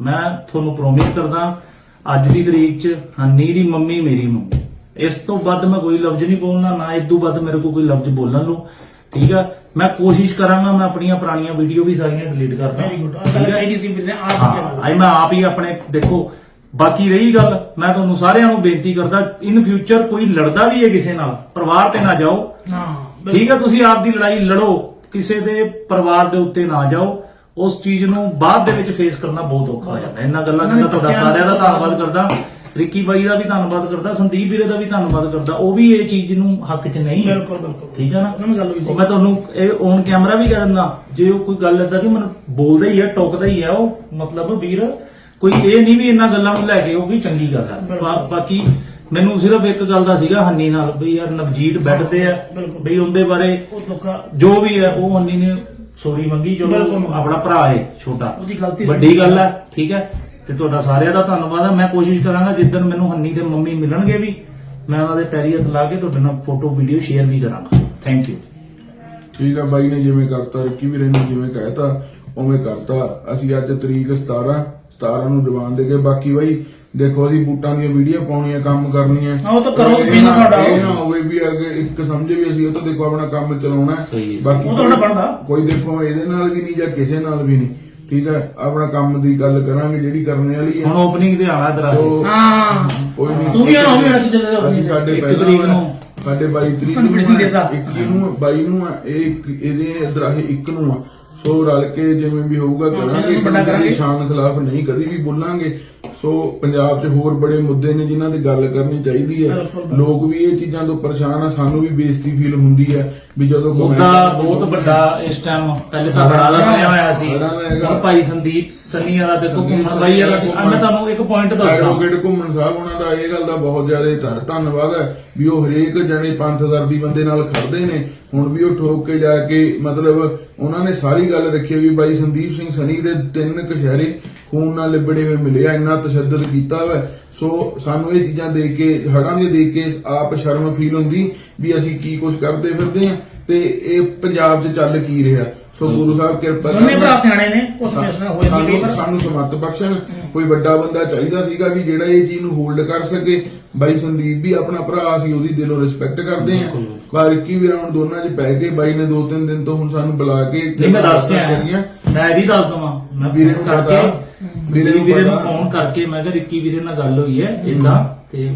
ਮੈਂ ਤੁਹਾਨੂੰ ਪ੍ਰੋਮਿਸ ਕਰਦਾ ਅੱਜ ਦੀ ਤਰੀਕ 'ਚ ਹੰਨੀ ਦੀ ਮੰਮੀ ਮੇਰੀ ਮੰਮੀ। ਇਸ ਤੋਂ ਵੱਧ ਮੈਂ ਕੋਈ ਲਫ਼ਜ਼ ਨਹੀਂ ਬੋਲਣਾ ਨਾ ਇਸ ਤੋਂ ਵੱਧ ਮੇਰੇ ਕੋਲ ਕੋਈ ਲਫ਼ਜ਼ ਬੋਲਣ ਨੂੰ। ਠੀਕ ਆ? ਮੈਂ ਕੋਸ਼ਿਸ਼ ਕਰਾਂਗਾ ਮੈਂ ਆਪਣੀਆਂ ਪੁਰਾਣੀਆਂ ਵੀਡੀਓ ਵੀ ਸਾਰੀਆਂ ਡਿਲੀਟ ਕਰਦਾ। ਵੈਰੀ ਗੁੱਡ ਆ? ਕਹੀ ਸੀ ਨੇ ਆਪ ਆਈ ਮੈਂ ਆਪ ਹੀ ਆਪਣੇ ਦੇਖੋ ਬਾਕੀ ਰਹੀ ਗੱਲ ਮੈਂ ਤੁਹਾਨੂੰ ਸਾਰਿਆਂ ਨੂੰ ਬੇਨਤੀ ਕਰਦਾ ਇਨ ਫਿਊਚਰ ਕੋਈ ਲੜਦਾ ਵੀ ਹੈ ਕਿਸੇ ਨਾਲ ਪਰਿਵਾਰ ਤੇ ਨਾ ਜਾਓ। ਹਾਂ ਠੀਕ ਹੈ ਤੁਸੀਂ ਆਪ ਦੀ ਲੜਾਈ ਲੜੋ ਕਿਸੇ ਦੇ ਪਰਿਵਾਰ ਦੇ ਉੱਤੇ ਨਾ ਜਾਓ। ਉਸ ਚੀਜ਼ ਨੂੰ ਬਾਅਦ ਦੇ ਵਿੱਚ ਫੇਸ ਕਰਨਾ ਬਹੁਤ ਔਖਾ ਹੋ ਜਾਂਦਾ। ਇਹਨਾਂ ਗੱਲਾਂ ਦਾ ਤੁਹਾਡਾ ਸਾਰਿਆਂ ਦਾ ਧੰਨਵਾਦ ਕਰਦਾ। ਰਿੱਕੀ ਬਾਈ ਦਾ ਵੀ ਧੰਨਵਾਦ ਕਰਦਾ ਸੰਦੀਪ ਵੀਰੇ ਦਾ ਵੀ ਧੰਨਵਾਦ ਕਰਦਾ। ਉਹ ਵੀ ਇਹ ਚੀਜ਼ ਨੂੰ ਹੱਕ 'ਚ ਨਹੀਂ ਬਿਲਕੁਲ ਬਿਲਕੁਲ। ਠੀਕ ਹੈ ਨਾ? ਉਹਨਾਂ ਨਾਲ ਗੱਲ ਹੋਈ ਸੀ। ਮੈਂ ਤੁਹਾਨੂੰ ਇਹ ਔਨ ਕੈਮਰਾ ਵੀ ਕਹਿ ਦਿੰਦਾ। ਜੇ ਉਹ ਕੋਈ ਗੱਲ ਏਦਾਂ ਦੀ ਮੈਨੂੰ ਬੋਲਦਾ ਹੀ ਹੈ ਟੋਕਦਾ ਹੀ ਹੈ ਉਹ ਮਤਲਬ ਵੀਰ ਕੋਈ ਇਹ ਨਹੀਂ ਵੀ ਇਹਨਾਂ ਗੱਲਾਂ ਨੂੰ ਲੈ ਕੇ ਉਹ ਵੀ ਚੰਗੀ ਗੱਲ ਹੈ ਬਾਕੀ ਮੈਨੂੰ ਸਿਰਫ ਇੱਕ ਗੱਲ ਦਾ ਸੀਗਾ ਹੰਨੀ ਨਾਲ ਵੀ ਯਾਰ ਨਵਜੀਤ ਬੈੱਡ ਤੇ ਆ। ਬਈ ਉਹਦੇ ਬਾਰੇ ਜੋ ਵੀ ਹੈ ਉਹ ਹੰਨੀ ਨੇ ਸੋਰੀ ਮੰਗੀ ਜੋ ਬਿਲਕੁਲ। ਆਪਣਾ ਭਰਾ ਹੈ ਛੋਟਾ। ਉਹਦੀ ਗਲਤੀ ਸੀ। ਵੱਡੀ ਗੱਲ ਹੈ ਠੀਕ ਹੈ? ਤੇ ਤੁਹਾਡਾ ਸਾਰਿਆਂ ਦਾ ਧੰਨਵਾਦ ਹੈ। ਮੈਂ ਕੋਸ਼ਿਸ਼ ਕਰਾਂਗਾ ਜਿੱਦਣ ਮੈਨੂੰ ਹੰਨੀ ਤੇ ਮੰਮੀ ਮਿਲਣਗੇ ਵੀ ਮੈਂ ਉਹਨਾਂ ਦੇ ਪੈਰੀ ਹੱਥ ਲਾ ਕੇ ਤੁਹਾਡੇ ਨਾਲ ਫੋਟੋ ਵੀਡੀਓ ਸ਼ੇਅਰ ਵੀ ਕਰਾਂਗਾ। ਥੈਂਕ ਯੂ ਠੀਕ ਆ ਬਾਈ ਨੇ ਜਿਵੇਂ ਕਰਤਾ ਰਿੱਕੀ ਵੀਰੇ ਨੇ ਜਿਵੇਂ ਕਹਿਤਾ ਉਵੇਂ ਕਰਤਾ। ਅਸੀਂ ਅੱਜ ਤਰੀਕ 17 17 ਨੂੰ ਜਵਾਨ ਦੇ ਕੇ ਬਾਕੀ ਬਾਈ ਦੇਖੋ ਅਸੀਂ ਬੂਟਾਂ ਦੀਆਂ ਵੀਡੀਓ ਪਾਉਣੀਆਂ ਕੰਮ ਕਰਨੀਆਂ ਹਾਂ, ਉਹ ਤਾਂ ਕਰੋ, ਇਹ ਵੀ ਨਾ ਨਾ- ਤੁਹਾਡਾ। ਇਹ ਨਾ ਹੋਵੇ ਵੀ ਅੱਗੇ ਇੱਕ ਸਮਝੇ ਵੀ ਅਸੀਂ ਉਹ ਤਾਂ ਦੇਖੋ ਆਪਣਾ ਕੰਮ ਚਲਾਉਣਾ ਹੈ। ਸਹੀ ਹੈ। ਬਾਕੀ ਉਹ ਤਾਂ ਤੁਹਾਡਾ ਬਣਦਾ। ਕੋਈ ਦੇਖੋ ਇਹਦੇ ਨਾਲ ਵੀ ਨਹੀਂ ਜਾਂ ਕਿਸੇ ਨਾਲ ਵੀ ਨਹੀਂ ਠੀਕ ਹੈ ਆਪਣਾ ਕੰਮ ਦੀ ਗੱਲ ਕਰਾਂਗੇ ਜਿਹੜੀ ਕਰਨੇ ਵਾਲੀ ਹੈ ਹੁਣ ਓਪਨਿੰਗ ਤੇ ਆਣਾ ਇਧਰ ਸੋ ਹਾਂ ਕੋਈ ਨਹੀਂ ਤੂੰ ਵੀ ਆਉਣਾ ਹੋਵੇ ਅੜਕ ਜਦੋਂ ਅਸੀਂ ਸਾਡੇ ਇੱਕ ਪਹਿਲਾਂ ਨੂੰ। ਸਾਡੇ 22 ਤਰੀਕ ਤੁਹਾਨੂੰ ਨੂੰ ਦੇਤਾ। ਆ, ਇੱਕ ਨੂੰ 22 ਨੂੰ ਆ, ਇਹ ਇੱਕ- ਇਹਦੇ ਦਰਾਹੇ ਇੱਕ ਨੂੰ ਆ ਸੋ ਰਲ ਕੇ ਜਿਵੇਂ ਵੀ ਹੋਊਗਾ ਹਾਂ, ਕਰਾਂਗੇ ਵੱਡਾ ਕਰਾਂਗੇ। ਕਦੀ ਸ਼ਾਨ ਖਿਲਾਫ ਨਹੀਂ ਕਦੀ ਵੀ ਬੋਲਾਂਗੇ ਸੋ ਪੰਜਾਬ 'ਚ ਹੋਰ ਬੜੇ ਮੁੱਦੇ ਨੇ ਜਿਨ੍ਹਾਂ ਦੀ ਗੱਲ ਕਰਨੀ ਚਾਹੀਦੀ ਹੈ। ਲੋਕ ਵੀ ਇਹ ਚੀਜ਼ਾਂ ਤੋਂ ਪਰੇਸ਼ਾਨ ਆ ਸਾਨੂੰ ਵੀ ਬੇਇੱਜ਼ਤੀ ਫੀਲ ਹੁੰਦੀ ਹੈ ਵੀ ਜਦੋਂ ਮੁੱਦਾ ਬਹੁਤ ਵੱਡਾ ਇਸ ਟਾਈਮ ਪਹਿਲੇ ਤਾਂ ਬੜਾ ਦਾ ਬਣਿਆ ਹੋਇਆ ਸੀ। ਦਾ। ਹੁਣ ਭਾਈ ਸੰਦੀਪ ਸੰਨੀ ਵਾਲਾ ਦੇਖੋ ਘੁੰਮਣ ਬਾਈ ਵਾਲਾ ਸੰਨੀ ਮੈਂ ਤੁਹਾਨੂੰ ਇੱਕ ਪੁਆਇੰਟ ਦੱਸਦਾ। ਐਡਵੋਕੇਟ ਘੁੰਮਣ ਸਾਹਿਬ ਉਹਨਾਂ ਦਾ ਇਹ ਗੱਲ ਦਾ ਬਹੁਤ ਜ਼ਿਆਦਾ ਧੰਨ- ਧੰਨਵਾਦ ਹੈ ਵੀ ਉਹ ਹਰੇਕ ਜਣੇ ਪੰਥਦਰਦੀ ਬੰਦੇ ਨਾਲ ਖੜਦੇ ਨੇ। ਹੁਣ ਵੀ ਉਹ ਠੋਕ ਕੇ ਜਾ ਕੇ ਮਤਲਬ ਉਹਨਾਂ ਨੇ ਸਾਰੀ ਗੱਲ ਰੱਖੀ ਵੀ ਬਾਈ ਸੰਦੀਪ ਸਿੰਘ ਸਨੀ ਦੇ ਤਿੰਨ ਕਸ਼ਹਿਰੇ ਖੂਨ ਨਾਲ ਲਿਬੜੇ ਹੋਏ ਮਿਲੇ ਆ ਇੰਨਾ ਤਸ਼ੱਦਦ ਕੀਤਾ ਵਾ। ਸੋ ਸਾਨੂੰ ਇਹ ਚੀਜ਼ਾਂ ਦੇਖ ਕੇ ਹੜਾਂ ਦੇ ਦੇਖ ਕੇ ਆਪ ਸ਼ਰਮ ਫੀਲ ਹੁੰਦੀ ਵੀ ਅਸੀਂ ਕੀ ਕੁਝ ਕਰਦੇ ਫਿਰਦੇ ਆ ਤੇ ਇਹ ਪੰਜਾਬ 'ਚ ਚੱਲ ਕੀ ਰਿਹਾ। ਸੋ ਗੁਰੂ ਸਾਹਿਬ ਕਿਰਪਾ ਦੋਨੇ। ਭਰਾ ਸਿਆਣੇ ਨੇ ਕੁਝ ਫੈਸਲਾ ਹੋਇਆ ਨਹੀਂ ਸਾਨੂੰ ਪਰ ਸਾਨੂੰ ਸਮੱਤ ਬਖਸ਼ਣ। ਕੋਈ ਵੱਡਾ ਬੰਦਾ ਚਾਹੀਦਾ ਸੀਗਾ ਵੀ ਜਿਹੜਾ ਇਹ ਚੀਜ਼ ਨੂੰ ਹੋਲਡ ਕਰ ਸਕੇ। ਬਾਈ ਸੰਦੀਪ ਵੀ ਆਪਣਾ ਭਰਾ ਸੀ ਉਹਦੀ ਦਿਲੋਂ ਰਿਸਪੈਕਟ ਕਰਦੇ ਆ ਪਰ ਕੀ ਵੀ ਰਾਉਣ ਦੋਨਾਂ 'ਚ ਪੈ ਕੇ ਬਾਈ ਨੇ ਦੋ ਤਿੰਨ ਦਿਨ ਤੋਂ ਹੁਣ ਸਾਨੂੰ ਬੁਲਾ ਕੇ ਨਹੀਂ ਮੈਂ ਦੱਸ ਕੇ। ਆਇਆ ਮੈਂ ਵੀ ਦੱਸ ਦਵਾਂ ਮੈਂ ਵੀਰੇ ਨੂੰ ਕਰਕੇ ਪਤਾ, ਵੀਰੇ ਨੂੰ ਵੀਰੇ ਨੂੰ ਪਤਾ। ਫੋਨ ਕਰਕੇ ਮੈਂ ਕਿਹਾ ਰਿੱਕੀ ਵੀਰੇ ਨਾਲ ਗੱਲ ਹੋਈ ਹੈ ਇਦਾਂ ਤੇ